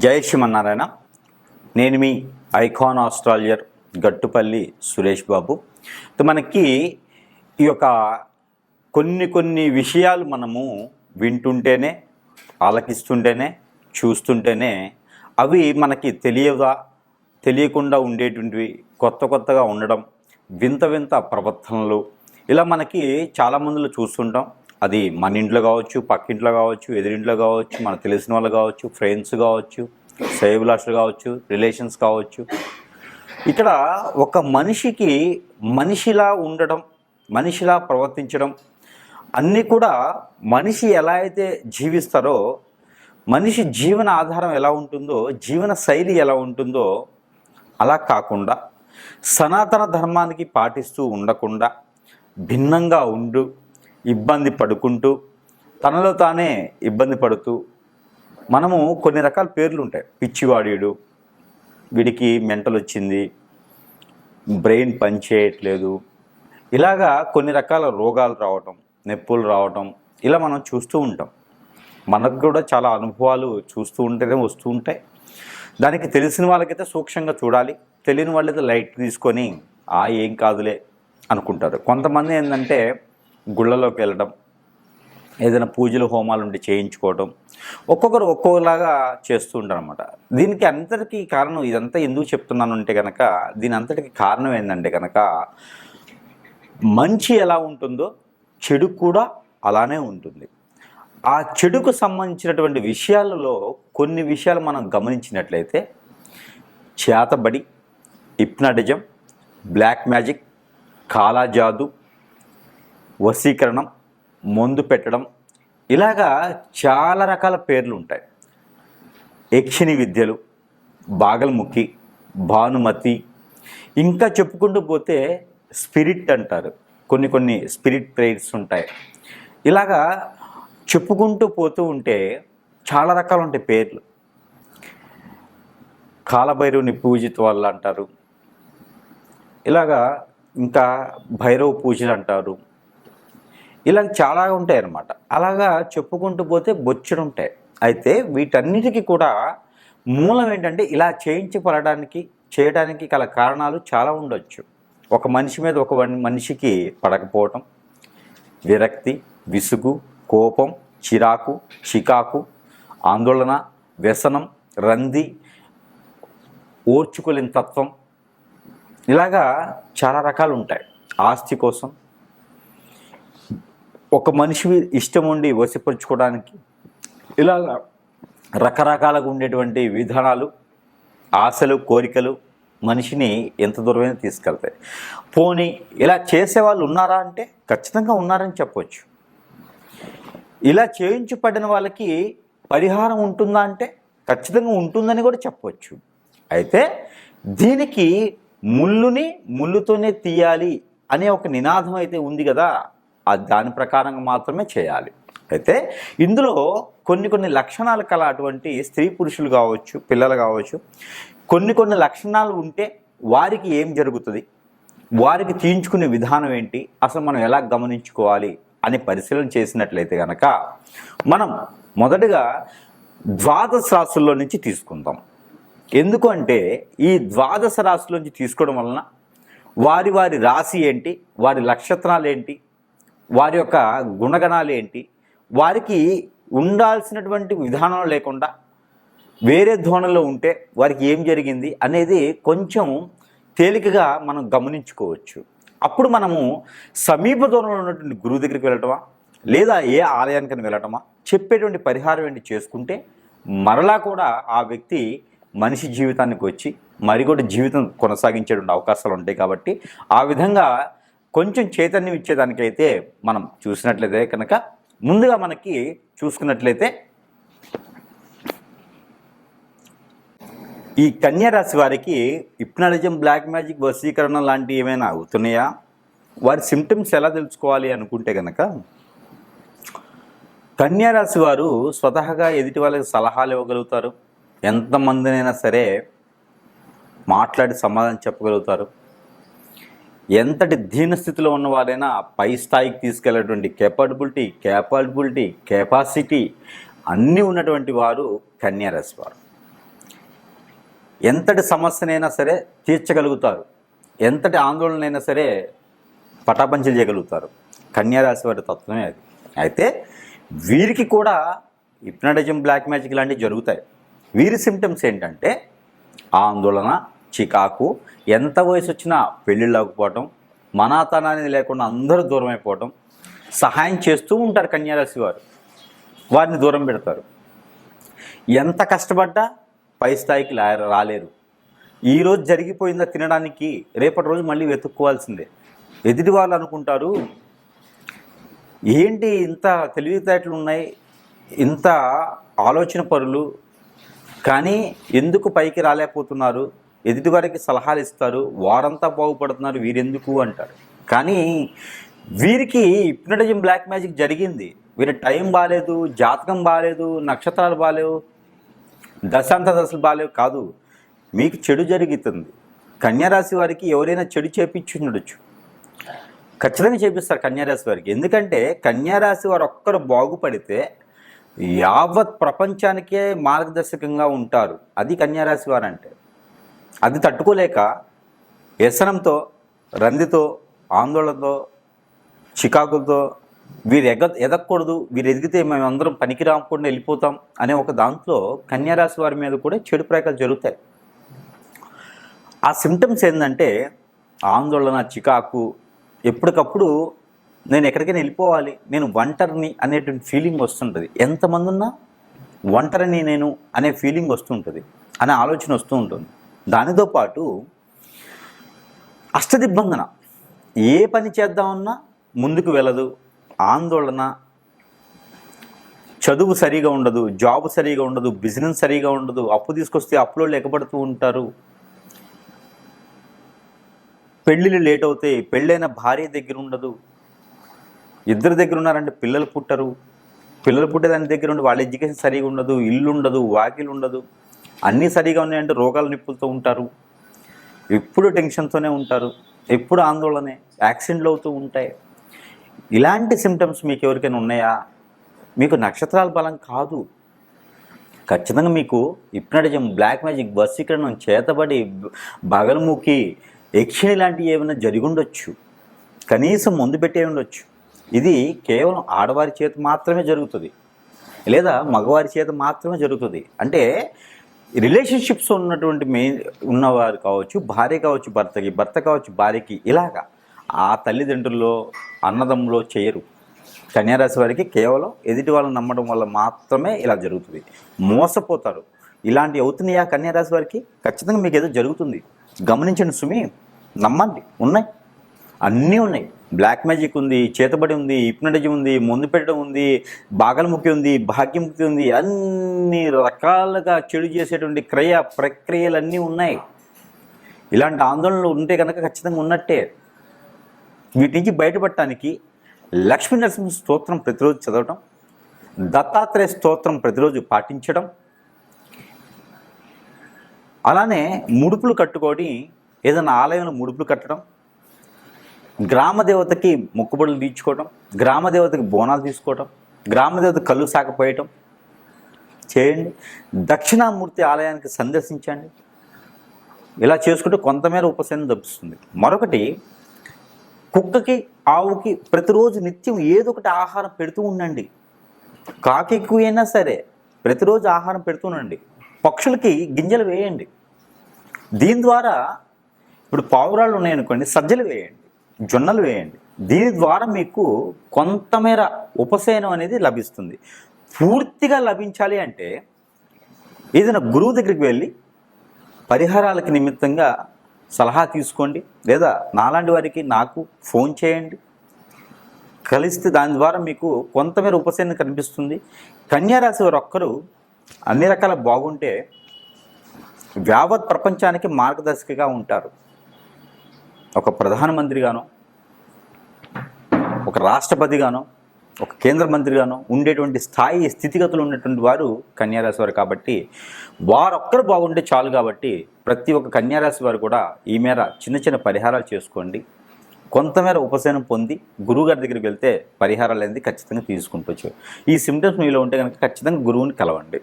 జై శ్రీమన్నారాయణ. నేను మీ ఐకాన్ ఆస్ట్రాలియర్ గట్టుపల్లి సురేష్ బాబు. మనకి ఈ యొక్క కొన్ని కొన్ని విషయాలు మనము వింటుంటేనే ఆలకిస్తుంటేనే చూస్తుంటేనే అవి మనకి తెలియదా తెలియకుండా ఉండేటువంటివి కొత్త కొత్తగా ఉండడం వింత వింత ప్రవర్తనలు ఇలా మనకి చాలామందిలో చూస్తుంటాం. అది మన ఇంట్లో కావచ్చు పక్కింట్లో కావచ్చు ఎదురింట్లో కావచ్చు మనకు తెలిసిన వాళ్ళు కావచ్చు ఫ్రెండ్స్ కావచ్చు సేవలాసులు కావచ్చు రిలేషన్స్ కావచ్చు. ఇక్కడ ఒక మనిషికి మనిషిలా ఉండడం మనిషిలా ప్రవర్తించడం అన్నీ కూడా మనిషి ఎలా అయితే జీవిస్తారో మనిషి జీవన ఆధారం ఎలా ఉంటుందో జీవన శైలి ఎలా ఉంటుందో అలా కాకుండా సనాతన ధర్మానికి పాటిస్తూ ఉండకుండా భిన్నంగా ఉండు ఇబ్బంది పడుకుంటూ తనలో తానే ఇబ్బంది పడుతూ మనము కొన్ని రకాల పేర్లు ఉంటాయి పిచ్చివాడీడు వీడికి మెంటల్ వచ్చింది బ్రెయిన్ పనిచేయట్లేదు. ఇలాగా కొన్ని రకాల రోగాలు రావటం నొప్పులు రావటం ఇలా మనం చూస్తూ ఉంటాం. మనకు కూడా చాలా అనుభవాలు చూస్తూ ఉంటేనే వస్తూ ఉంటాయి. దానికి తెలిసిన వాళ్ళకైతే సూక్ష్మంగా చూడాలి. తెలియని వాళ్ళైతే లైట్ తీసుకొని ఆ ఏం కాదులే అనుకుంటారు. కొంతమంది ఏంటంటే గుళ్ళలోకి వెళ్ళడం ఏదైనా పూజలు హోమాలు ఉండి చేయించుకోవడం ఒక్కొక్కరు ఒక్కొక్కలాగా చేస్తూ ఉంటారు అనమాట దీనికి అంతటికీ కారణం ఇదంతా ఎందుకు చెప్తున్నాను అంటే కనుక దీని అంతటికి కారణం ఏంటంటే కనుక మంచి ఎలా ఉంటుందో చెడు కూడా అలానే ఉంటుంది. ఆ చెడుకు సంబంధించినటువంటి విషయాలలో కొన్ని విషయాలు మనం గమనించినట్లయితే చేతబడి హిప్నాటిజం బ్లాక్ మ్యాజిక్ కాలాజాదు వశీకరణం మందు పెట్టడం ఇలాగా చాలా రకాల పేర్లు ఉంటాయి. యక్షిణి విద్యలు బాగల్ముఖి భానుమతి ఇంకా చెప్పుకుంటూ పోతే స్పిరిట్ అంటారు. కొన్ని కొన్ని స్పిరిట్ ప్రేయర్స్ ఉంటాయి. ఇలాగా చెప్పుకుంటూ పోతూ ఉంటే చాలా రకాలు ఉంటాయి పేర్లు. కాలభైరవుని పూజిత వాళ్ళు అంటారు ఇలాగా ఇంకా భైరవ పూజలు అంటారు. ఇలా చాలా ఉంటాయి అన్నమాట అలాగా చెప్పుకుంటూ పోతే బొచ్చుడు ఉంటాయి. అయితే వీటన్నిటికీ కూడా మూలం ఏంటంటే ఇలా చేయించబడడానికి చేయడానికి గల కారణాలు చాలా ఉండొచ్చు. ఒక మనిషి మీద ఒక వన్- మనిషికి పడకపోవటం విరక్తి విసుగు కోపం చిరాకు చికాకు ఆందోళన వ్యసనం రంది ఓర్చుకోలేని తత్వం ఇలాగా చాలా రకాలు ఉంటాయి. ఆస్తి కోసం ఒక మనిషి ఇష్టం ఉండి వశపరుచుకోవడానికి ఇలా రకరకాలుగా ఉండేటువంటి విధానాలు ఆశలు కోరికలు మనిషిని ఎంత దూరమైనా తీసుకెళ్తాయి. పోనీ ఇలా చేసేవాళ్ళు ఉన్నారా అంటే ఖచ్చితంగా ఉన్నారని చెప్పవచ్చు ఇలా చేయించబడిన వాళ్ళకి పరిహారం ఉంటుందా అంటే ఖచ్చితంగా ఉంటుందని కూడా చెప్పవచ్చు అయితే దీనికి ముళ్ళుని ముళ్ళుతోనే తీయాలి అనే ఒక నినాదం అయితే ఉంది కదా. దాని ప్రకారంగా మాత్రమే చేయాలి. అయితే ఇందులో కొన్ని కొన్ని లక్షణాలు కల అటువంటి స్త్రీ పురుషులు కావచ్చు పిల్లలు కావచ్చు కొన్ని కొన్ని లక్షణాలు ఉంటే వారికి ఏం జరుగుతుంది? వారికి తీయించుకునే విధానం ఏంటి? అసలు మనం ఎలా గమనించుకోవాలి? అని పరిశీలన చేసినట్లయితే కనుక మనం మొదటగా ద్వాదశ రాశుల్లో నుంచి తీసుకుందాం. ఎందుకంటే ఈ ద్వాదశ రాశుల నుంచి తీసుకోవడం వలన వారి వారి రాశి ఏంటి? వారి నక్షత్రాలు ఏంటి? వారి యొక్క గుణగణాలు ఏంటి? వారికి ఉండాల్సినటువంటి విధానం లేకుండా వేరే ధోరణిలో ఉంటే వారికి ఏం జరిగింది అనేది కొంచెం తేలికగా మనం గమనించుకోవచ్చు. అప్పుడు మనము సమీప దూరంలో ఉన్నటువంటి గురువు దగ్గరికి వెళ్ళటమా? లేదా ఏ ఆలయానికి వెళ్ళటమా? చెప్పేటువంటి పరిహారం ఏంటి చేసుకుంటే మరలా కూడా ఆ వ్యక్తి మనిషి జీవితానికి వచ్చి మరి కూడా జీవితం కొనసాగించేటువంటి అవకాశాలు ఉంటాయి కాబట్టి ఆ విధంగా కొంచెం చైతన్యం ఇచ్చేదానికైతే మనం చూసినట్లయితే కనుక ముందుగా మనకి చూసుకున్నట్లయితే ఈ కన్యా రాశి వారికి ఇప్నాలిజం బ్లాక్ మ్యాజిక్ వశీకరణ లాంటివి ఏమైనా అవుతున్నాయా? వారి సిమ్టమ్స్ ఎలా తెలుసుకోవాలి అనుకుంటే కనుక కన్యా రాశి వారు స్వతహాగా ఎదుటి వాళ్ళకి సలహాలు ఇవ్వగలుగుతారు. ఎంతమందినైనా సరే మాట్లాడి సమాధానం చెప్పగలుగుతారు. ఎంతటి దీనస్థితిలో స్థితిలో ఉన్నవారైనా పై స్థాయికి తీసుకెళ్ళేటువంటి కేపబిలిటీ కేపబిలిటీ కెపాసిటీ అన్నీ ఉన్నటువంటి వారు కన్యారాశి వారు. ఎంతటి సమస్యనైనా సరే తీర్చగలుగుతారు. ఎంతటి ఆందోళనైనా సరే పటాపంచలు చేయగలుగుతారు. కన్యారాశి వారి తత్వమే అది. అయితే వీరికి కూడా హిప్నటిజం బ్లాక్ మ్యాజిక్ లాంటివి జరుగుతాయి. వీరి సిమ్టమ్స్ ఏంటంటే ఆందోళన చికాకు ఎంత వయసు వచ్చినా పెళ్ళిళ్ళు అవ్వకపోవటం మనాతనాన్ని లేకుండా అందరూ దూరం అయిపోవటం సహాయం చేస్తూ ఉంటారు కన్యారాశి వారు. వారిని దూరం పెడతారు. ఎంత కష్టపడ్డా పై స్థాయికి రాలేరు. ఈరోజు జరిగిపోయిందా తినడానికి రేపటి రోజు మళ్ళీ వెతుక్కోవాల్సిందే. ఎదుటి వాళ్ళు అనుకుంటారు ఏంటి ఇంత తెలివితేటలు ఉన్నాయి ఇంత ఆలోచన పరులు కానీ ఎందుకు పైకి రాలేకపోతున్నారు? ఎదుటివారికి సలహాలు ఇస్తారు వారంతా బాగుపడుతున్నారు వీరెందుకు అంటారు. కానీ వీరికి హిప్నటిజం బ్లాక్ మ్యాజిక్ జరిగింది. వీరి టైం బాగాలేదు జాతకం బాగాలేదు నక్షత్రాలు బాగాలేవు దశాంత దశలు బాగాలేవు కాదు. మీకు చెడు జరుగుతుంది. కన్యారాశి వారికి ఎవరైనా చెడు చేపించి ఉండొచ్చు. ఖచ్చితంగా చేపిస్తారు కన్యారాశి వారికి. ఎందుకంటే కన్యారాశి వారు ఒక్కరు బాగుపడితే యావత్ ప్రపంచానికే మార్గదర్శకంగా ఉంటారు. అది కన్యారాశి వారు అంటే అది తట్టుకోలేక వ్యసనంతో రందితో ఆందోళనతో చికాకులతో వీరు ఎగ ఎదగకూడదు వీరు ఎదిగితే మేము అందరం పనికి రాకుండా వెళ్ళిపోతాం అనే ఒక దాంట్లో కన్యారాశి వారి మీద కూడా చెడు ప్రయోగాలు జరుగుతాయి. ఆ సిమ్టమ్స్ ఏంటంటే ఆందోళన చికాకు ఎప్పటికప్పుడు నేను ఎక్కడికైనా వెళ్ళిపోవాలి నేను ఒంటరిని అనేటువంటి ఫీలింగ్ వస్తుంటుంది. ఎంతమంది ఉన్నా ఒంటరిని నేను అనే ఫీలింగ్ వస్తుంటుంది అనే ఆలోచన వస్తూ ఉంటుంది. దానితో పాటు అష్టదిబ్బందన ఏ పని చేద్దామన్నా ముందుకు వెళ్ళదు ఆందోళన చదువు సరిగా ఉండదు జాబ్ సరిగా ఉండదు బిజినెస్ సరిగా ఉండదు అప్పు తీసుకొస్తే అప్పులో లెక్కబడుతూ ఉంటారు. పెళ్ళిళ్ళు లేట్ అవుతాయి పెళ్ళైన భార్య దగ్గర ఉండదు. ఇద్దరు దగ్గర ఉన్నారంటే పిల్లలు పుట్టరు. పిల్లలు పుట్టేదాని దగ్గర ఉండి వాళ్ళ ఎడ్యుకేషన్ సరిగా ఉండదు ఇల్లు ఉండదు వాకిలు ఉండదు. అన్నీ సరిగా ఉన్నాయంటే రోగాల నిప్పులతో ఉంటారు. ఎప్పుడు టెన్షన్తోనే ఉంటారు. ఎప్పుడు ఆందోళనే యాక్సిడెంట్లు అవుతూ ఉంటాయి. ఇలాంటి సిమ్టమ్స్ మీకు ఎవరికైనా ఉన్నాయా? మీకు నక్షత్రాల బలం కాదు. ఖచ్చితంగా మీకు హిప్నటిజం బ్లాక్ మ్యాజిక్ వశీకరణం చేతబడి బగలముఖి యక్షిణి లాంటివి ఏమైనా జరిగుండొచ్చు కనీసం ముందు పెట్టే ఉండొచ్చు. ఇది కేవలం ఆడవారి చేత మాత్రమే జరుగుతుంది. లేదా మగవారి చేత మాత్రమే జరుగుతుంది. అంటే రిలేషన్షిప్స్ ఉన్నటువంటి మెయిన్ ఉన్నవారు కావచ్చు భార్య కావచ్చు భర్తకి భర్త కావచ్చు భార్యకి ఇలాగా ఆ తల్లిదండ్రుల్లో అన్నదమ్ములో చేయరు కన్యారాశి వారికి కేవలం ఎదుటి వాళ్ళని నమ్మడం వల్ల మాత్రమే ఇలా జరుగుతుంది. మోసపోతారు. ఇలాంటి అవుతున్నాయా కన్యారాశి వారికి? ఖచ్చితంగా మీకు ఏదో జరుగుతుంది. గమనించండి సుమి నమ్మండి ఉన్నాయి. అన్నీ ఉన్నాయి. బ్లాక్ మ్యాజిక్ ఉంది చేతబడి ఉంది హిప్నటిజం ఉంది ముందు పెట్టడం ఉంది బాగలముఖి ఉంది భాగ్యముఖి ఉంది అన్ని రకాలుగా చెడు చేసేటువంటి క్రియ ప్రక్రియలు అన్నీ ఉన్నాయి. ఇలాంటి ఆందోళనలు ఉంటే కనుక ఖచ్చితంగా ఉన్నట్టే. వీటి నుంచి బయటపడటానికి లక్ష్మీ నరసింహ స్తోత్రం ప్రతిరోజు చదవటం దత్తాత్రేయ స్తోత్రం ప్రతిరోజు పాటించడం అలానే ముడుపులు కట్టుకొని ఏదైనా ఆలయంలో ముడుపులు కట్టడం గ్రామ దేవతకి మొక్కుబడులు తీర్చుకోవటం గ్రామ దేవతకి బోనాలు తీసుకోవటం గ్రామ దేవత కళ్ళు సాకపోయటం చేయండి. దక్షిణామూర్తి ఆలయానికి సందర్శించండి. ఇలా చేసుకుంటే కొంతమేర ఉపశమనం తప్పిస్తుంది మరొకటి కుక్కకి ఆవుకి ప్రతిరోజు నిత్యం ఏదో ఒకటి ఆహారం పెడుతూ ఉండండి. కాకి అయినా సరే ప్రతిరోజు ఆహారం పెడుతూ ఉండండి. పక్షులకి గింజలు వేయండి. దీని ద్వారా ఇప్పుడు పావురాళ్ళు ఉన్నాయనుకోండి సజ్జలు వేయండి. జొన్నలు వేయండి. దీని ద్వారా మీకు కొంతమేర ఉపశమనం అనేది లభిస్తుంది. పూర్తిగా లభించాలి అంటే ఏదైనా గురువు దగ్గరికి వెళ్ళి పరిహారాలకి నిమిత్తంగా సలహా తీసుకోండి. లేదా నాలాంటి వారికి నాకు ఫోన్ చేయండి. కలిస్తే దాని ద్వారా మీకు కొంతమేర ఉపశమనం కనిపిస్తుంది. కన్యారాశి వారు ఒక్కరు అన్ని రకాల బాగుంటే యావత్ ప్రపంచానికి మార్గదర్శకగా ఉంటారు. ఒక ప్రధానమంత్రిగానో ఒక రాష్ట్రపతిగానో ఒక కేంద్ర మంత్రిగానో ఉండేటువంటి స్థాయి స్థితిగతులు ఉన్నటువంటి వారు కన్యారాశి వారు కాబట్టి వారొక్కరు బాగుంటే చాలు కాబట్టి ప్రతి ఒక్క కన్యారాశి వారు కూడా ఈ మేర చిన్న చిన్న పరిహారాలు చేసుకోండి. కొంతమేర ఉపశమనం పొంది గురువుగారి దగ్గరికి వెళ్తే పరిహారాలు అనేది ఖచ్చితంగా తీసుకుంటూ ఈ సిమ్టమ్స్ మీలో ఉంటే కనుక ఖచ్చితంగా గురువుని కలవండి.